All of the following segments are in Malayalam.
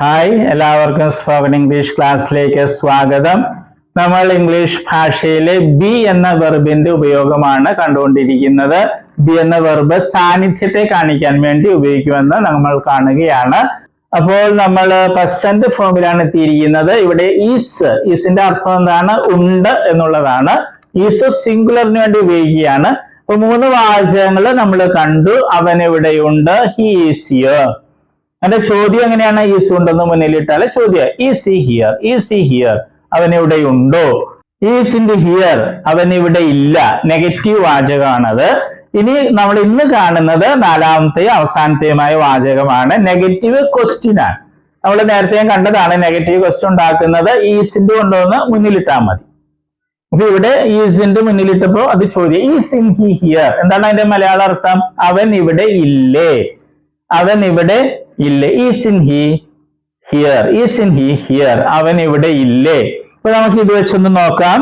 ഹായ് എല്ലാവർക്കും സ്പോക്കൺ ഇംഗ്ലീഷ് ക്ലാസ്സിലേക്ക് സ്വാഗതം. നമ്മൾ ഇംഗ്ലീഷ് ഭാഷയിലെ ബി എന്ന വെർബിന്റെ ഉപയോഗമാണ് കണ്ടുകൊണ്ടിരിക്കുന്നത്. ബി എന്ന വെർബ് സാന്നിധ്യത്തെ കാണിക്കാൻ വേണ്ടി ഉപയോഗിക്കുമെന്ന് നമ്മൾ കാണുകയാണ്. അപ്പോൾ നമ്മൾ പ്രസന്റ് ഫോമിലാണ് എത്തിയിരിക്കുന്നത്. ഇവിടെ ഈസ് ഈസിന്റെ അർത്ഥം എന്താണ്? ഉണ്ട് എന്നുള്ളതാണ്. ഈസ് സിംഗുലറിന് വേണ്ടി ഉപയോഗിക്കുകയാണ്. അപ്പൊ മൂന്ന് വാചകങ്ങൾ നമ്മൾ കണ്ടു. അവൻ ഇവിടെയുണ്ട് ഹി ഈസ് ഹിയർ എന്റെ ചോദ്യം എങ്ങനെയാണ് ഈസ് ഉണ്ടെന്ന് മുന്നിലിട്ടാൽ ചോദ്യം is he here is he here അവൻ ഇവിടെ ഉണ്ടോ? ഈസ് ഇൻ ഹിയർ അവൻ ഇവിടെ ഇല്ല. നെഗറ്റീവ് വാചകമാണത്. ഇനി നമ്മൾ ഇന്ന് കാണുന്നത് നാലാമത്തെയും അവസാനത്തെയുമായ വാചകമാണ്. നെഗറ്റീവ് ക്വസ്റ്റ്യൻ ആണ്. നമ്മൾ നേരത്തെ കണ്ടതാണ് നെഗറ്റീവ് ക്വസ്റ്റ്യൻ ഉണ്ടാക്കുന്നത് ഈസിന്റെ കൊണ്ടുവന്ന് മുന്നിലിട്ടാൽ മതി. അപ്പൊ ഇവിടെ ഈസിന്റെ മുന്നിലിട്ടപ്പോ അത് ചോദ്യം. ഈസ് ഇൻ ഹി ഹിയർ എന്താണ് അതിന്റെ മലയാള അർത്ഥം? അവൻ ഇവിടെ ഇല്ലേ. അവൻ ഇവിടെ ഇല്ലേ isn't he here isn't he here അവൻ ഇവിടെ ഇല്ലേ അപ്പൊ നമുക്ക് ഇത് വെച്ചൊന്ന് നോക്കാം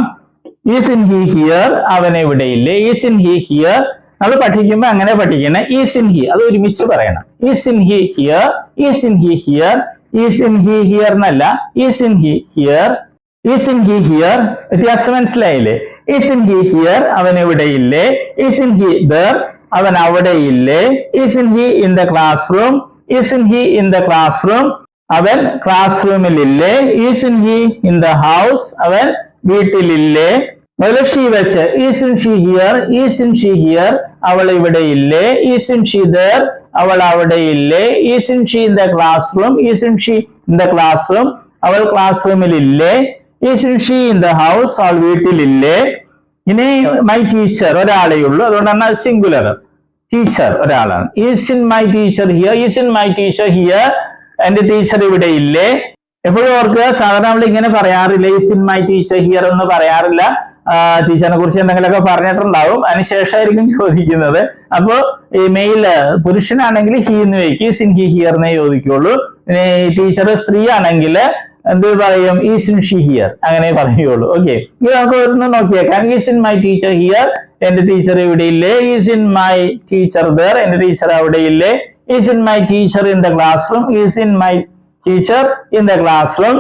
ഈസ് ഇൻ ഹി ഹിയർ അവൻ ഇവിടെ ഇല്ലേ ഈസ് ഇൻ ഹി ഹിയർ നമ്മൾ പഠിക്കുമ്പോൾ അങ്ങനെ പഠിക്കണം ഈസ് ഇൻ ഹി അത് ഒരുമിച്ച് പറയണം isn't he here isn't he here isn't he here എന്നല്ല isn't he here isn't he here വ്യത്യാസം മനസ്സിലായില്ലേ ഈസ് ഇൻ ഹി ഹിയർ അവൻ ഇവിടെ ഇല്ലേ ഈസ് ഇൻ ഹി ദർ അവൻ അവിടെ ഇല്ലേ isn't he in the classroom isn't he in the classroom അവൻ ക്ലാസ് റൂമിൽ ഇല്ലേ isn't he in the house അവൻ വീട്ടിലില്ലേ? അതുപോലെ വെച്ച് isn't she here isn't she here അവൾ ഇവിടെ ഇല്ലേ ഈസ് ഇൻ ഷീ ദർ അവൾ അവിടെ ഇല്ലേ isn't she in the classroom isn't she in the classroom അവൾ ക്ലാസ് റൂമിൽ ഇല്ലേ isn't she in the house അവൾ വീട്ടിലില്ലേ? ഇനി മൈ ടീച്ചർ ഒരാളേ ഉള്ളൂ അതുകൊണ്ടാണ് സിംഗുലർ ടീച്ചർ ഒരാളാണ്. Isn't my teacher here isn't my teacher here എന്റെ ടീച്ചർ ഇവിടെ ഇല്ലേ? എപ്പോഴും ഓർക്കുക സാധാരണ നമ്മൾ ഇങ്ങനെ പറയാറില്ല isn't my teacher here എന്ന് പറയാറില്ല. ടീച്ചറിനെ കുറിച്ച് എന്തെങ്കിലുമൊക്കെ പറഞ്ഞിട്ടുണ്ടാവും. അതിനുശേഷമായിരിക്കും ചോദിക്കുന്നത്. അപ്പോ ഈ മെയിൽ പുരുഷനാണെങ്കിൽ ഹി എന്ന് വയ്ക്കും ഈസ് ഇൻ ഹി ഹിയർ എന്നേ ചോദിക്കുള്ളൂ. ടീച്ചർ സ്ത്രീ ആണെങ്കിൽ എന്ത് പറയും? ഈസ് ഇൻ ഷി ഹിയർ അങ്ങനെ പറയുള്ളൂ ഓക്കെ ഇത് നമുക്ക് ഒന്ന് നോക്കിയേക്കാം. Isn't my teacher here എന്റെ ടീച്ചർ ഇവിടെ ഇല്ലേ? Isn't my teacher there എന്റെ ടീച്ചർ അവിടെ ഇല്ലേ? Isn't my teacher in the classroom isn't my teacher in the classroom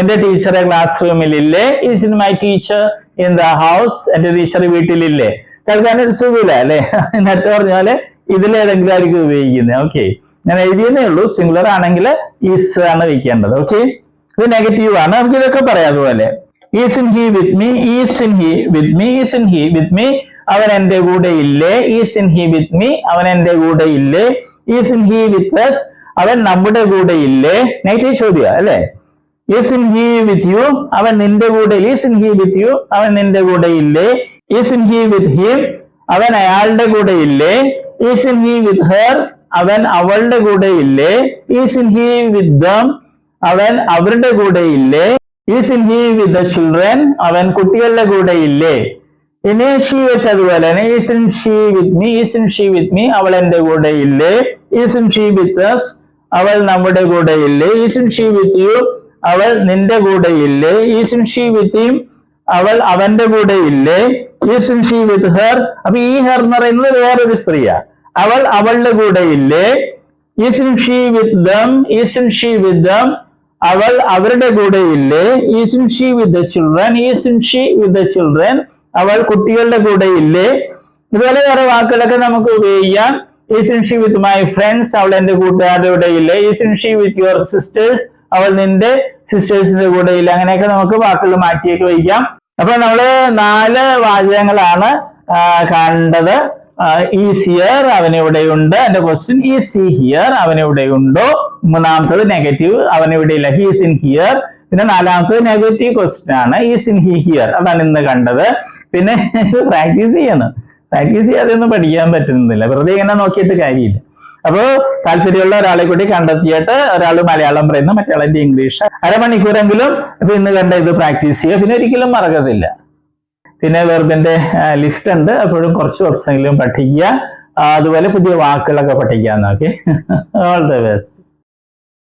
എന്റെ ടീച്ചർ ക്ലാസ് റൂമിൽ ഇല്ലേ? Isn't my teacher in the house എന്റെ ടീച്ചർ വീട്ടിലില്ലേ? കേൾക്കാൻ ഒരു സുഖമില്ല അല്ലെ? എന്നിട്ട് പറഞ്ഞാൽ ഇതിലേതെങ്കിലും ആയിരിക്കും ഉപയോഗിക്കുന്നത്. ഓക്കെ ഞാൻ എഴുതിയതേ ഉള്ളൂ. സിംഗുലർ ആണെങ്കിൽ ഈസ് ആണ് വയ്ക്കേണ്ടത്. ഓക്കെ ഇത് നെഗറ്റീവ് ആണ്. നമുക്ക് ഇതൊക്കെ പറയാം അതുപോലെ. Isn't he with me isn't he with me isn't he with me അവൻ എന്റെ കൂടെ ഇല്ലേ? Isn't he with me അവൻ എന്റെ കൂടെ ഇല്ലേ? Isn't he with us. അവൻ നമ്മുടെ കൂടെ ഇല്ലേ? നെഗറ്റീവ് ചോദ്യ അല്ലേ? Isn't he with you അവൻ നിന്റെ കൂടെ isn't he with you അവൻ നിന്റെ കൂടെ ഇല്ലേ? Isn't he with him അവൻ അയാളുടെ കൂടെ ഇല്ലേ? Isn't he with her അവൻ അവളുടെ കൂടെ ഇല്ലേ? Isn't he with them അവൻ അവരുടെ കൂടെ ഇല്ലേ? Isn't he with the children അവൻ കുട്ടികളുടെ കൂടെ ഇല്ലേ? ഇനി ഷീ വെച്ച് അതുപോലെ തന്നെ isn't she with me isn't she with me അവൾ എന്റെ കൂടെ ഇല്ലേ isn't she with us അവൾ നമ്മുടെ കൂടെ ഇല്ലേ isn't she with you അവൾ നിന്റെ കൂടെ ഇല്ലേ ഈസ് ഇൻ ഷീ വിത്ത് യും അവൾ അവന്റെ കൂടെ ഇല്ലേ isn't she with her അപ്പൊ ഈ ഹെർ എന്ന് പറയുന്നത് വേറൊരു സ്ത്രീയാ അവൾ അവളുടെ കൂടെ ഇല്ലേ isn't she with them isn't she with them അവൾ അവരുടെ കൂടെ ഇല്ലേ isn't she with the children isn't she with the children അവൾ കുട്ടികളുടെ കൂടെ ഇല്ലേ? ഇതുപോലെ വേറെ വാക്കുകളൊക്കെ നമുക്ക് ഉപയോഗിക്കാം. Is she with my friends അവൾ എന്റെ കൂട്ടുകാരുടെ കൂടെ ഇല്ലേ? Is she with your sisters അവൾ നിന്റെ സിസ്റ്റേഴ്സിന്റെ കൂടെ ഇല്ല? അങ്ങനെയൊക്കെ നമുക്ക് വാക്കുകൾ മാറ്റിയൊക്കെ വയ്ക്കാം. അപ്പൊ നമ്മൾ നാല് വാചകങ്ങളാണ് കണ്ടത് ഈസ് ഹിയർ അവൻ ഇവിടെയുണ്ട് എന്റെ ക്വസ്റ്റ്യൻ ഈസ് ഹിയർ അവനെവിടെയുണ്ടോ മൂന്നാമത്തത് നെഗറ്റീവ് അവനെവിടെയില്ല ഹീസ് ഇൻ ഹിയർ പിന്നെ നാലാമത്തത് നെഗറ്റീവ് ക്വസ്റ്റ്യൻ ആണ്. ഈസ് ഇൻ ഹി ഹിയർ അതാണ് ഇന്ന് കണ്ടത്. പിന്നെ പ്രാക്ടീസ് ചെയ്യണം. പ്രാക്ടീസ് ചെയ്യാതെ ഒന്നും പഠിക്കാൻ പറ്റുന്നില്ല. വെറുതെ ഇങ്ങനെ നോക്കിയിട്ട് കാര്യമില്ല. അപ്പോ താല്പര്യമുള്ള ഒരാളെ കൂടി കണ്ടെത്തിയിട്ട് ഒരാൾ മലയാളം പറയുന്നു മറ്റേ ഇംഗ്ലീഷ് അരമണിക്കൂറെങ്കിലും ഇപ്പൊ ഇന്ന് കണ്ട ഇത് പ്രാക്ടീസ് ചെയ്യുക. പിന്നെ ഒരിക്കലും മറക്കത്തില്ല. പിന്നെ വെർബിന്റെ ലിസ്റ്റ് ഉണ്ട്. അപ്പോഴും കുറച്ച് ദിവസമെങ്കിലും പഠിക്കുക. അതുപോലെ പുതിയ വാക്കുകളൊക്കെ പഠിക്കാൻ നോക്കി ഓൾ ദ ബെസ്റ്റ്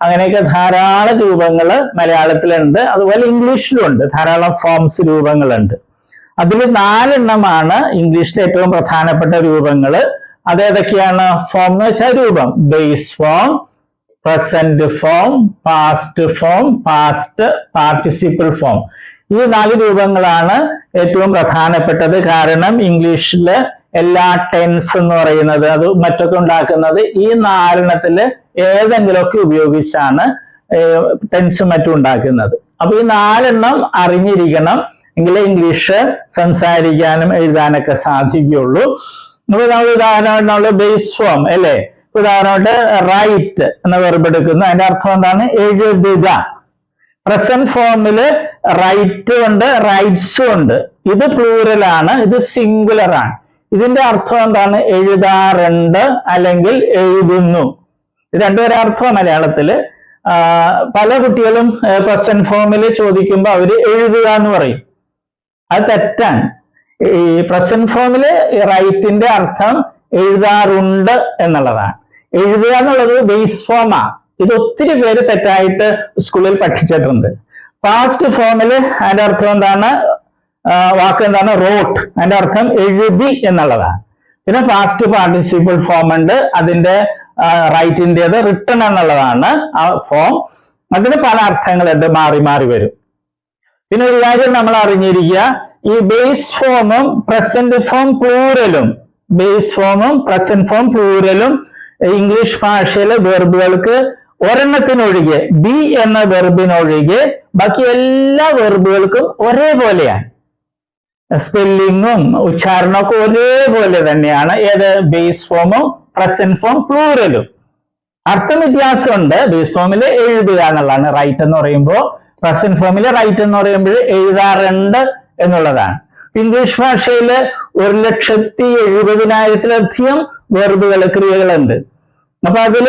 അങ്ങനെയൊക്കെ ധാരാളം രൂപങ്ങൾ മലയാളത്തിലുണ്ട്. അതുപോലെ ഇംഗ്ലീഷിലുണ്ട്. ധാരാളം ഫോംസ് രൂപങ്ങളുണ്ട്. അതിൽ നാലെണ്ണമാണ് ഇംഗ്ലീഷിലെ ഏറ്റവും പ്രധാനപ്പെട്ട രൂപങ്ങൾ അതേതൊക്കെയാണ് ഫോം എന്ന് വെച്ചാൽ രൂപം. Base form present form past form past participle form ഈ നാല് രൂപങ്ങളാണ് ഏറ്റവും പ്രധാനപ്പെട്ടത്. കാരണം ഇംഗ്ലീഷിലെ എല്ലാ ടെൻസ് എന്ന് പറയുന്നത് അത് മറ്റൊക്കെ ഉണ്ടാക്കുന്നത് ഈ നാലെണ്ണത്തിൽ ഏതെങ്കിലുമൊക്കെ ഉപയോഗിച്ചാണ് ടെൻസും മറ്റും ഉണ്ടാക്കുന്നത്. അപ്പൊ ഈ നാലെണ്ണം അറിഞ്ഞിരിക്കണം. എങ്കിലേ ഇംഗ്ലീഷ് സംസാരിക്കാനും എഴുതാനൊക്കെ സാധിക്കുകയുള്ളൂ. നമ്മൾ ഉദാഹരണം നമ്മൾ ബേസ് ഫോം അല്ലേ? ഉദാഹരണമായിട്ട് റൈറ്റ് എന്ന വെർബ് എടുക്കുന്നു. അതിന്റെ അർത്ഥം എന്താണ്? എഴുതുക. പ്രസന്റ് ഫോമിൽ റൈറ്റ് ഉണ്ട് റൈറ്റ്സും ഉണ്ട്. ഇത് പ്ലൂറൽ ആണ് ഇത് സിംഗുലർ ആണ്. ഇതിന്റെ അർത്ഥം എന്താണ്? എഴുതാറുണ്ട് അല്ലെങ്കിൽ എഴുതുന്നു. ഇത് രണ്ടുപേരെ അർത്ഥം മലയാളത്തിൽ. ആ, പല കുട്ടികളും പ്രസന്റ് ഫോമിൽ ചോദിക്കുമ്പോൾ അവർ എഴുതുക എന്ന് പറയും. അത് തെറ്റാണ്. ഈ പ്രസന്റ് ഫോമിൽ റൈറ്റിന്റെ അർത്ഥം എഴുതാറുണ്ട് എന്നുള്ളതാണ്. എഴുതുക എന്നുള്ളത് ബേസ് ഫോമാണ് ഇത് ഒത്തിരി പേര് തെറ്റായിട്ട് സ്കൂളിൽ പഠിച്ചിട്ടുണ്ട്. പാസ്റ്റ് ഫോമിൽ അതിന്റെ അർത്ഥം എന്താണ്? വാക്ക് എന്താണ്? റോട്ട് അതിന്റെ അർത്ഥം എഴുതി എന്നുള്ളതാണ്. പിന്നെ പാസ്റ്റ് പാർട്ടിസിപ്പിൾ ഫോം ഉണ്ട്. അതിന്റെ റൈറ്റിന്റെത് റിട്ടൺ എന്നുള്ളതാണ് ആ ഫോം അതിന് പല അർത്ഥങ്ങളുണ്ട്. മാറി മാറി വരും. പിന്നെ ഒരു കാര്യം നമ്മൾ അറിഞ്ഞിരിക്കുക. ഈ ബേസ് ഫോമും പ്രസന്റ് ഫോം പ്ലൂറലും ബേസ് ഫോമും പ്രസന്റ് ഫോം പ്ലൂറലും ഇംഗ്ലീഷ് ഭാഷയിലെ വെർബുകൾക്ക് ഒരെണ്ണത്തിനൊഴികെ ബി എന്ന വെർബിനൊഴികെ ബാക്കി എല്ലാ വെർബുകൾക്കും ഒരേപോലെയാണ്. സ്പെല്ലിങ്ങും ഉച്ചാരണമൊക്കെ ഒരേപോലെ തന്നെയാണ്. ഏത്? ബേസ് ഫോമും പ്രസന്റ് ഫോം പ്ലൂറലും അർത്ഥം വ്യത്യാസമുണ്ട്. ബേസ് ഫോമിൽ എഴുതുക എന്നുള്ളതാണ്. റൈറ്റ് എന്ന് പറയുമ്പോൾ പ്രസന്റ് ഫോമിൽ റൈറ്റ് എന്ന് പറയുമ്പോൾ എഴുതാറുണ്ട് എന്നുള്ളതാണ്. ഇംഗ്ലീഷ് ഭാഷയിൽ ഒരു ലക്ഷത്തി എഴുപതിനായിരത്തിലധികം വെർബുകൾ ക്രിയകളുണ്ട് അപ്പൊ അതിൽ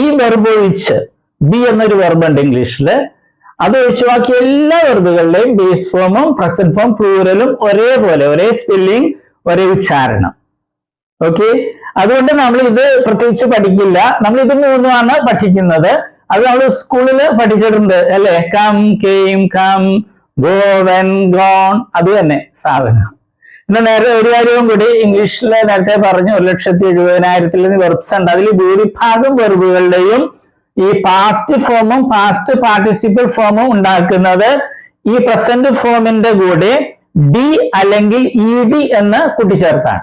ഈ വെർബ് ഒഴിച്ച് ബി എന്നൊരു വെർബ് ഉണ്ട് ഇംഗ്ലീഷിൽ അത് ഒഴിച്ചു ബാക്കി എല്ലാ വെർബുകളുടെയും ബേസ് ഫോമും പ്രസന്റ് ഫോം പ്ലൂറലും ഒരേപോലെ ഒരേ സ്പെല്ലിംഗ് ഒരേ ഉച്ചാരണം. ഓക്കെ അതുകൊണ്ട് നമ്മൾ ഇത് പ്രത്യേകിച്ച് പഠിക്കില്ല. നമ്മൾ ഇത് മൂന്നുമാണ് പഠിക്കുന്നത്. അത് നമ്മൾ സ്കൂളിൽ പഠിച്ചിട്ടുണ്ട് അല്ലെ? Come came come go went gone അത് തന്നെ സാധനം. പിന്നെ നേരെ ഒരു കാര്യവും കൂടി ഇംഗ്ലീഷിൽ നേരത്തെ പറഞ്ഞു ഒരു ലക്ഷത്തി എഴുപതിനായിരത്തിൽ വെർബ്സ് ഉണ്ട്. അതിൽ ഭൂരിഭാഗം വെർബുകളുടെയും ഈ പാസ്റ്റ് ഫോമും പാസ്റ്റ് പാർട്ടിസിപ്പൽ ഫോമും ഉണ്ടാക്കുന്നത് ഈ പ്രസന്റ് ഫോമിന്റെ കൂടെ ഡി അല്ലെങ്കിൽ ഇ ഡി എന്ന് കൂട്ടിച്ചേർത്താണ്.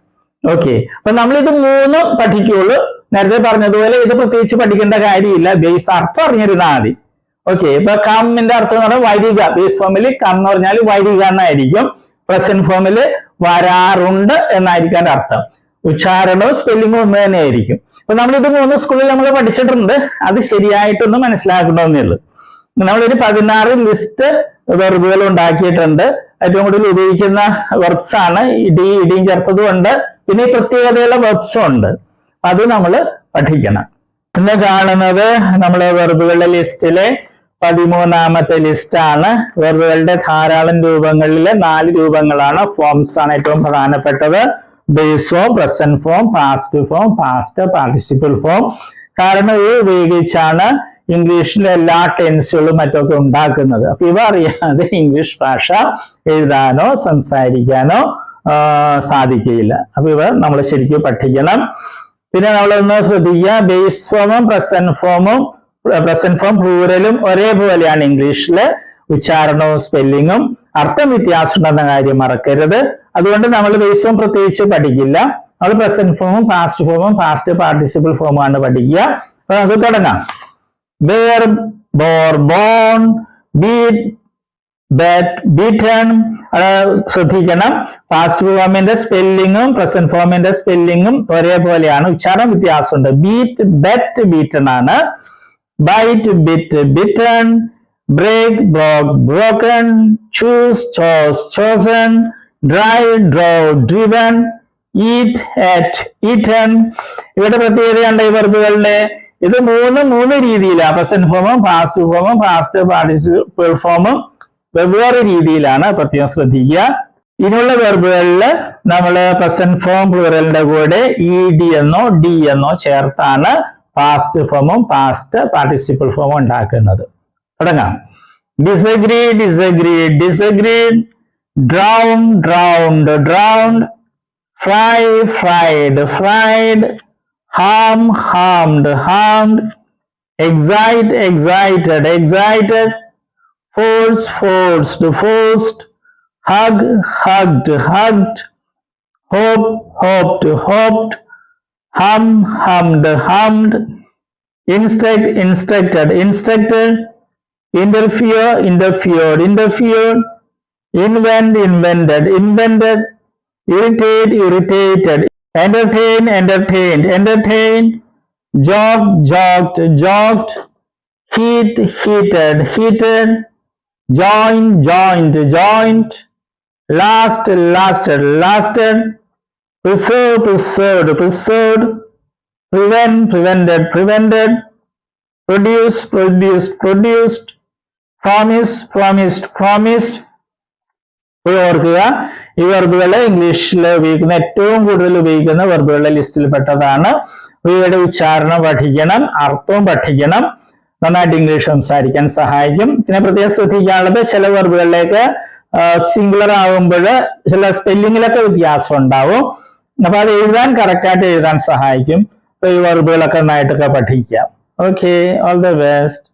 ഓക്കെ അപ്പൊ നമ്മളിത് മൂന്ന് പഠിക്കുള്ളൂ. നേരത്തെ പറഞ്ഞതുപോലെ ഇത് പ്രത്യേകിച്ച് പഠിക്കേണ്ട കാര്യമില്ല. ബേസ് അർത്ഥം അറിഞ്ഞിരുന്നാൽ മതി. ഓക്കെ ഇപ്പൊ കമ്മിന്റെ അർത്ഥം എന്ന് പറഞ്ഞാൽ വരിക. ബേസ് ഫോമിൽ കം എന്ന് പറഞ്ഞാൽ വരിക എന്നായിരിക്കും. പ്രസന്റ് ഫോമിൽ വരാറുണ്ട് എന്നായിരിക്കും അതിന്റെ അർത്ഥം. ഉച്ചാരണവും സ്പെല്ലിങ്ങും ഒന്ന് തന്നെയായിരിക്കും. അപ്പൊ നമ്മൾ ഇത് മൂന്ന് സ്കൂളിൽ നമ്മൾ പഠിച്ചിട്ടുണ്ട്. അത് ശരിയായിട്ടൊന്ന് മനസ്സിലാക്കണമെന്നേ ഉള്ളൂ. നമ്മളൊരു പതിനാറ് ലിസ്റ്റ് വെർബുകൾ ഉണ്ടാക്കിയിട്ടുണ്ട്. ഏറ്റവും കൂടുതൽ ഉപയോഗിക്കുന്ന വെർബ്സ് ആണ്. ഇടി ഇടിയും ചേർത്തതും ഉണ്ട്. പിന്നെ ഈ പ്രത്യേകതയുള്ള വെർബ്സും ഉണ്ട്. അത് നമ്മൾ പഠിക്കണം. ഇന്ന് കാണുന്നത് നമ്മളെ വെർബുകളുടെ ലിസ്റ്റിലെ പതിമൂന്നാമത്തെ ലിസ്റ്റാണ് വെർബുകളുടെ ധാരാളം രൂപങ്ങളിൽ നാല് രൂപങ്ങളാണ്. ഫോംസ് ആണ് ഏറ്റവും പ്രധാനപ്പെട്ടത്. Base form present form past form past participle form കാരണം ഇത് ഉപയോഗിച്ചാണ് ഇംഗ്ലീഷിലെ എല്ലാ ടെൻസുകളും മറ്റൊക്കെ ഉണ്ടാക്കുന്നത്. അപ്പൊ ഇവ അറിയാതെ ഇംഗ്ലീഷ് ഭാഷ എഴുതാനോ സംസാരിക്കാനോ സാധിക്കുകയില്ല. അപ്പൊ ഇവ നമ്മൾ ശരിക്കും പഠിക്കണം. പിന്നെ നമ്മളൊന്ന് ശ്രദ്ധിക്കുക. ബേസ് ഫോമും പ്രസന്റ് ഫോമും പ്രസന്റ് ഫോം പ്ലൂറലും ഒരേപോലെയാണ് ഇംഗ്ലീഷിൽ ഉച്ചാരണവും സ്പെല്ലിങ്ങും അർത്ഥം വ്യത്യാസമുണ്ടെന്ന കാര്യം മറക്കരുത്. അതുകൊണ്ട് നമ്മൾ ബേസ് ഫോം പ്രത്യേകിച്ച് പഠിക്കില്ല. നമ്മൾ പ്രസന്റ് ഫോമും പാസ്റ്റ് ഫോമും പാസ്റ്റ് പാർട്ടിസിപ്പിൾ ഫോമാണ് പഠിക്കുക. അപ്പൊ നമുക്ക് തുടങ്ങാം. Bear bore born beat bet beaten ശ്രദ്ധിക്കണം. പാസ്റ്റ് ഫോമിന്റെ സ്പെല്ലിങ്ങും പ്രസന്റ് ഫോമിന്റെ സ്പെല്ലിങ്ങും ഒരേപോലെയാണ്. ഉച്ചാരണം വ്യത്യാസമുണ്ട്. ബീറ്റ് ബെറ്റ് ബീറ്റൺ ആണ്. Bite bit bitten break broke broken choose chose chosen drive drove driven eat ate eaten ഇവിടെ പ്രത്യേകതയുണ്ട് ഈ വെർബുകളുടെ ഇത് മൂന്ന് മൂന്ന് രീതിയിലാണ് പ്രസന്റ് ഫോമും പാസ്റ്റ് ഫോമും പാസ്റ്റ് പാർട്ടിസിപ്പിൾ ഫോമും വെവ്വേറെ രീതിയിലാണ് പ്രത്യേകം ശ്രദ്ധിക്കുക. ഇനിയുള്ള വെർബുകളിൽ നമ്മൾ പ്രസന്റ് ഫോം പ്ലൂറലിന്റെ കൂടെ ഇ ഡി എന്നോ ഡി എന്നോ ചേർത്താണ് പാസ്റ്റ് ഫോമും പാസ്റ്റ് പാർട്ടിസിപ്പിൾ ഫോമും ഉണ്ടാക്കുന്നത്. തുടങ്ങാം. Disagree disagree disagree drown drowned drowned fry fried fried harm harmed harmed excite excited excited force forced forced hug hugged hugged hope hoped hoped hum hummed hummed instruct instructed instructed interfere interfered interfered invent invented invented irritate irritated entertain entertained entertain Jog, jogged jogged. Heat heated heated. Join joined joined. Last lasted lasted pursued pursued pursued prevent prevented prevented. Produce produced produced. Promise promised promised. প্রয়োগ ক্রিয়া ഈ വെർബുകൾ ഇംഗ്ലീഷിൽ ഉപയോഗിക്കുന്ന ഏറ്റവും കൂടുതൽ ഉപയോഗിക്കുന്ന വെർബുകളുടെ ലിസ്റ്റിൽ പെട്ടതാണ്. ഇവയുടെ ഉച്ചാരണം പഠിക്കണം അർത്ഥവും പഠിക്കണം. നന്നായിട്ട് ഇംഗ്ലീഷ് സംസാരിക്കാൻ സഹായിക്കും. പിന്നെ പ്രത്യേകം ശ്രദ്ധിക്കാനുള്ളത് ചില വെർബുകളിലേക്ക് സിംഗുലർ ആകുമ്പോൾ ചില സ്പെല്ലിങ്ങിലൊക്കെ വ്യത്യാസം ഉണ്ടാവും. അപ്പൊ അത് എഴുതാൻ കറക്റ്റായിട്ട് എഴുതാൻ സഹായിക്കും. അപ്പൊ ഈ വെർബുകളൊക്കെ നന്നായിട്ടൊക്കെ പഠിക്കാം. Okay all the best